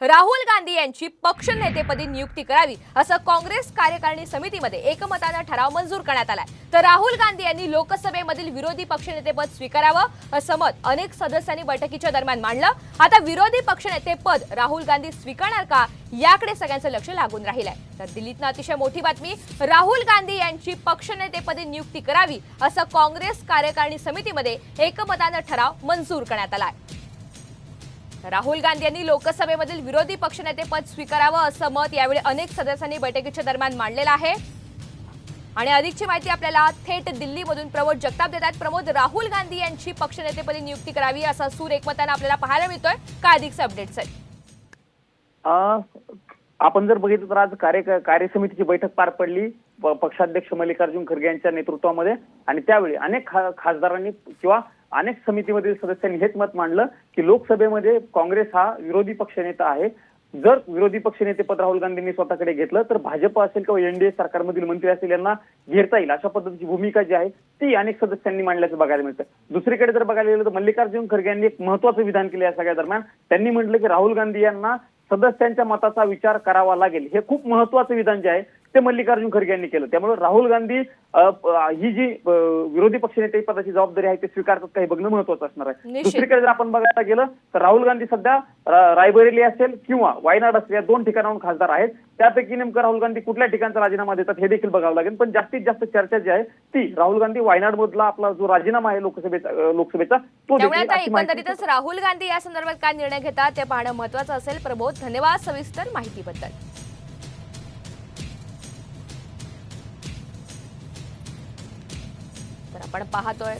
राहुल गांधी यांची पक्ष नेतेपदी नियुक्ती करावी असं काँग्रेस कार्यकारिणी समितीमध्ये एकमतानं ठराव मंजूर करण्यात आलाय. तर राहुल गांधी यांनी लोकसभेमधील विरोधी पक्षनेतेपद स्वीकारावं असं मत अनेक सदस्यांनी बैठकीच्या दरम्यान मांडलं. आता विरोधी पक्षनेतेपद राहुल गांधी स्वीकारणार का याकडे सगळ्यांचं लक्ष लागून राहिलंय. तर दिल्लीतनं अतिशय मोठी बातमी राहुल गांधी यांची पक्षनेतेपदी नियुक्ती करावी असं काँग्रेस कार्यकारिणी समितीमध्ये एकमतानं ठराव मंजूर करण्यात आला आहे राहुल गांधी यांनी लोकसभेमधील विरोधी पक्षनेतेपद स्वीकारावं असं मत यावेळी अनेक सदस्यांनी बैठकीच्या दरम्यान मांडलेलं आहे. आणि अधिकची माहिती आपल्याला थेट दिल्लीमधून प्रमोद जगताप देतात प्रमोद राहुल गांधी यांची पक्षनेतेपदी नियुक्ती करावी असा सूर एकमतानं आपल्याला पाहायला मिळतोय. का अधिकचे अपडेट्स आहेत आपण जर बघितलं तर आज कार्य कार्यसमितीची बैठक पार पडली. प- पक्षाध्यक्ष मल्लिकार्जुन खरगे यांच्या नेतृत्वामध्ये. आणि त्यावेळी अनेक खासदारांनी किंवा अनेक समितीमधील सदस्यांनी हेच मत मांडलं की लोकसभेमध्ये काँग्रेस हा विरोधी पक्षनेता आहे. जर विरोधी पक्षनेतेपद राहुल गांधींनी स्वतःकडे घेतलं तर भाजप असेल किंवा एनडीए सरकारमधील मंत्री असेल यांना घेरता येईल. अशा पद्धतीची भूमिका जी आहे ती अनेक सदस्यांनी मांडल्याचं बघायला मिळतं. दुसरीकडे जर बघायला गेलं तर मल्लिकार्जुन खरगे यांनी एक महत्वाचं विधान केलं या सगळ्या दरम्यान. त्यांनी म्हटलं की राहुल गांधी यांना सदस्यांच्या मताचा विचार करावा लागेल. हे खूप महत्वाचं विधान जे आहे ते मल्लिकार्जुन खरगे यांनी केलं. त्यामुळे राहुल गांधी ही जी विरोधी पक्षनेते पदाची जबाबदारी आहे ते स्वीकारतात काही बघणं महत्वाचं असणार आहे. दुसरीकडे जर आपण बघायला गेलं तर राहुल गांधी सध्या रायबरेली असेल किंवा वायनाड असेल या दोन ठिकाणाहून खासदार आहेत. त्यापैकी नेमकं राहुल गांधी कुठल्या ठिकाणचा राजीनामा देतात हे देखील बघावं लागेल. पण जास्तीत जास्त चर्चा जी आहे ती राहुल गांधी वायनाड मधला आपला जो राजीनामा आहे लोकसभेचा लोकसभेचा तो एकंदरीतच राहुल गांधी या संदर्भात काय निर्णय घेतात ते पाहणं महत्वाचं असेल. प्रबोध धन्यवाद सविस्तर माहितीबद्दल. आपण पाहतोय.